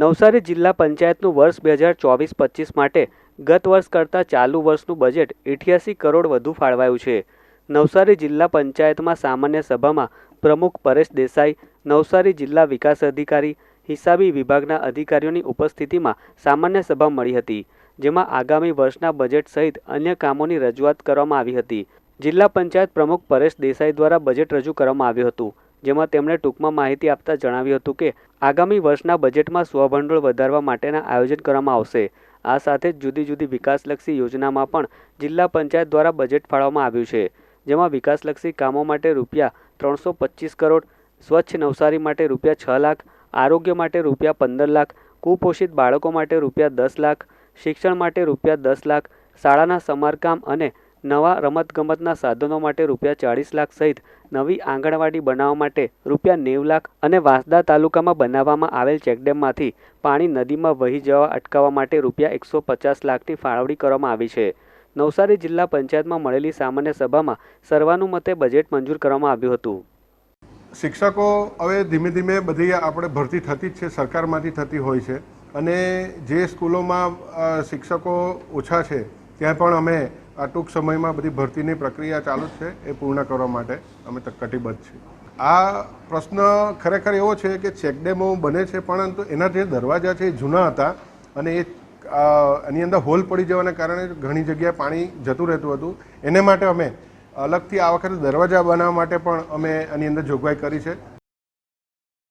નવસારી જિલ્લા પંચાયતનું વર્ષ બે હજાર ચોવીસ પચીસ માટે ગત વર્ષ કરતાં ચાલુ વર્ષનું બજેટ અઠ્યાસી કરોડ વધુ ફાળવાયું છે. નવસારી જિલ્લા પંચાયતમાં સામાન્ય સભામાં પ્રમુખ પરેશ દેસાઈ, નવસારી જિલ્લા વિકાસ અધિકારી, હિસાબી વિભાગના અધિકારીઓની ઉપસ્થિતિમાં સામાન્ય સભા મળી હતી, જેમાં આગામી વર્ષના બજેટ સહિત અન્ય કામોની રજૂઆત કરવામાં આવી હતી. જિલ્લા પંચાયત પ્રમુખ પરેશ દેસાઈ દ્વારા બજેટ રજૂ કરવામાં આવ્યું હતું. જેમાં તેમણે ટૂંકમાં માહિતી આપતા જણાવ્યું હતું કે, આગામી વર્ષના બજેટમાં સ્વભંડોળ વધારવા માટેના આયોજન કરવામાં આવશે. આ સાથે જ જુદી જુદી વિકાસલક્ષી યોજનામાં પણ જિલ્લા પંચાયત દ્વારા બજેટ ફાળવવામાં આવ્યું છે, જેમાં વિકાસલક્ષી કામો માટે રૂપિયા ત્રણસો પચીસ કરોડ, સ્વચ્છ નવસારી માટે રૂપિયા છ લાખ, આરોગ્ય માટે રૂપિયા પંદર લાખ, કુપોષિત બાળકો માટે રૂપિયા દસ લાખ, શિક્ષણ માટે રૂપિયા દસ લાખ, શાળાના સમારકામ અને નવા રમતગમતના સાધનો માટે રૂપિયા ચાળીસ લાખ સહિત નવી આંગણવાડી બનાવવા માટે રૂપિયા નેવું લાખ અને વાંસદા તાલુકામાં બનાવવામાં આવેલ ચેકડેમમાંથી પાણી નદીમાં વહી જવા અટકાવવા માટે રૂપિયા એકસો પચાસ લાખની ફાળવણી કરવામાં આવી છે. નવસારી જિલ્લા પંચાયતમાં મળેલી સામાન્ય સભામાં સર્વાનુમતે બજેટ મંજૂર કરવામાં આવ્યું હતું. શિક્ષકો હવે ધીમે ધીમે બધી આપણે ભરતી થતી જ છે, સરકારમાંથી થતી હોય છે અને જે સ્કૂલોમાં શિક્ષકો ઓછા છે, ત્યાં પણ અમે આ ટૂંક સમયમાં બધી ભરતીની પ્રક્રિયા ચાલુ છે, એ પૂર્ણ કરવા માટે અમે કટિબદ્ધ છીએ. આ પ્રશ્ન ખરેખર એવો છે કે ચેકડેમો બને છે, પરંતુ એના જે દરવાજા છે એ જૂના હતા અને એ એની અંદર હોલ પડી જવાના કારણે ઘણી જગ્યાએ પાણી જતું રહેતું હતું. એને માટે અમે અલગથી આ વખતે દરવાજા બનાવવા માટે પણ અમે એની અંદર જોગવાઈ કરી છે.